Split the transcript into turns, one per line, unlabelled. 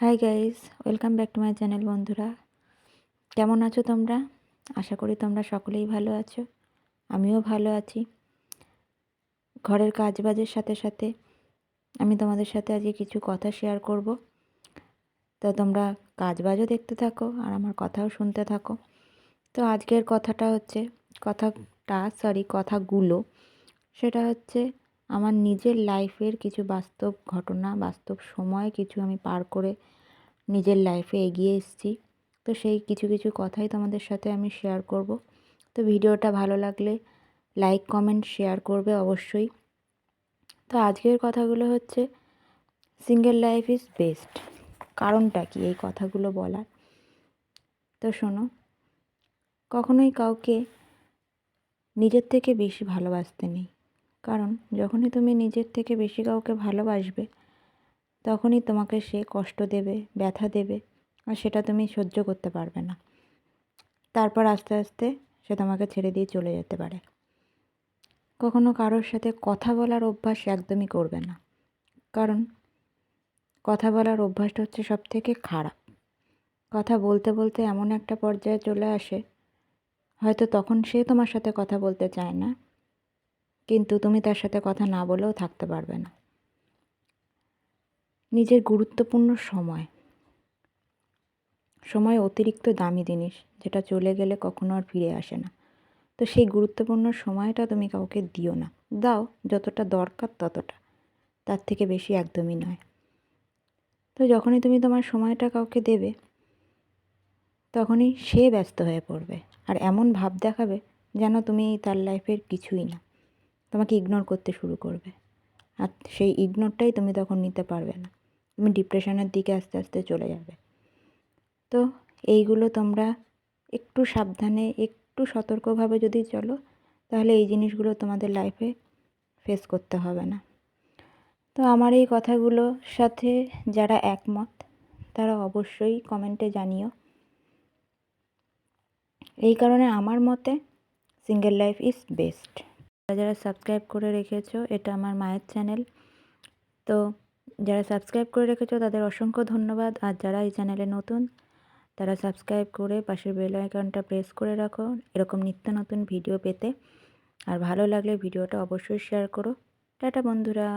Hi guys welcome back to my channel বন্ধুরা। কেমন আছো তোমরা? আশা করি তোমরা সকলেই ভালো আছো। আমিও ভালো আছি। ঘরের কাজ বাজের সাথে সাথে আমি তোমাদের সাথে আজকে কিছু কথা শেয়ার করব। তো তোমরা কাজ বাজও দেখতে থাকো আর আমার কথাও শুনতে থাকো। তো আজকের কথাটা হচ্ছে, কথাটা সরি কথাগুলো, সেটা হচ্ছে আমার নিজের লাইফের কিছু বাস্তব ঘটনা, বাস্তব সময় কিছু আমি পার করে নিজের লাইফে এগিয়ে এসেছি। তো সেই কিছু কিছু কথাই তোমাদের সাথে আমি শেয়ার করব। তো ভিডিওটা ভালো লাগলে লাইক কমেন্ট শেয়ার করবে অবশ্যই। তো আজকের কথাগুলো হচ্ছে সিঙ্গেল লাইফ ইজ বেস্ট কারণটা কি এই কথাগুলো বলার? তো শোনো, কখনোই কাউকে নিজের থেকে বেশি ভালোবাসতে নেই। কারণ যখনই তুমি নিজের থেকে বেশি কাউকে ভালোবাসবে, তখনই তোমাকে সে কষ্ট দেবে, ব্যথা দেবে, আর সেটা তুমি সহ্য করতে পারবে না। তারপর আস্তে আস্তে সে তোমাকে ছেড়ে দিয়ে চলে যেতে পারে। কখনো কারোর সাথে কথা বলার অভ্যাস একদমই করবে না। কারণ কথা বলার অভ্যাসটা হচ্ছে সব থেকে খারাপ। কথা বলতে বলতে এমন একটা পর্যায়ে চলে আসে, হয়তো তখন সে তোমার সাথে কথা বলতে চায় না কিন্তু তুমি তার সাথে কথা না বলেও থাকতে পারবে না। নিজের গুরুত্বপূর্ণ সময়। সময় অতিরিক্ত দামি জিনিস, যেটা চলে গেলে কখনো আর ফিরে আসে না। তো সেই গুরুত্বপূর্ণ সময়টা তুমি কাউকে দিও না। দাও, যতটা দরকার ততটা। তার থেকে বেশি একদমই নয়। তো যখনই তুমি তোমার সময়টা কাউকে দেবে, তখনই সে ব্যস্ত হয়ে পড়বে। আর এমন ভাব দেখাবে যেন তুমি তার লাইফের কিছুই না। তোমাকে ইগনোর করতে শুরু করবে। আর সেই ইগনোরটাই তুমি তখন নিতে পারবে না। তুমি ডিপ্রেশনের দিকে আস্তে আস্তে চলে যাবে। তো এইগুলো তোমরা একটু সাবধানে, একটু সতর্কভাবে যদি চলো, তাহলে এই জিনিসগুলো তোমাদের লাইফে ফেস করতে হবে না। তো আমার এই কথাগুলোর সাথে যারা একমত, তারা অবশ্যই কমেন্টে জানিও। এই কারণে আমার মতে সিঙ্গেল লাইফ ইজ বেস্ট যারা সাবস্ক্রাইব করে রেখেছো, এটা আমার মায়ের চ্যানেল তো যারা সাবস্ক্রাইব করে রেখেছো, তাদের অসংখ্য ধন্যবাদ। আর যারা এই চ্যানেলে নতুন, তারা সাবস্ক্রাইব করে পাশের বেল আইকনটা প্রেস করে রাখো। এরকম নিত্য নতুন ভিডিও পেতে। আর ভালো লাগলে ভিডিওটা অবশ্যই শেয়ার করো। টাটা, বন্ধুরা।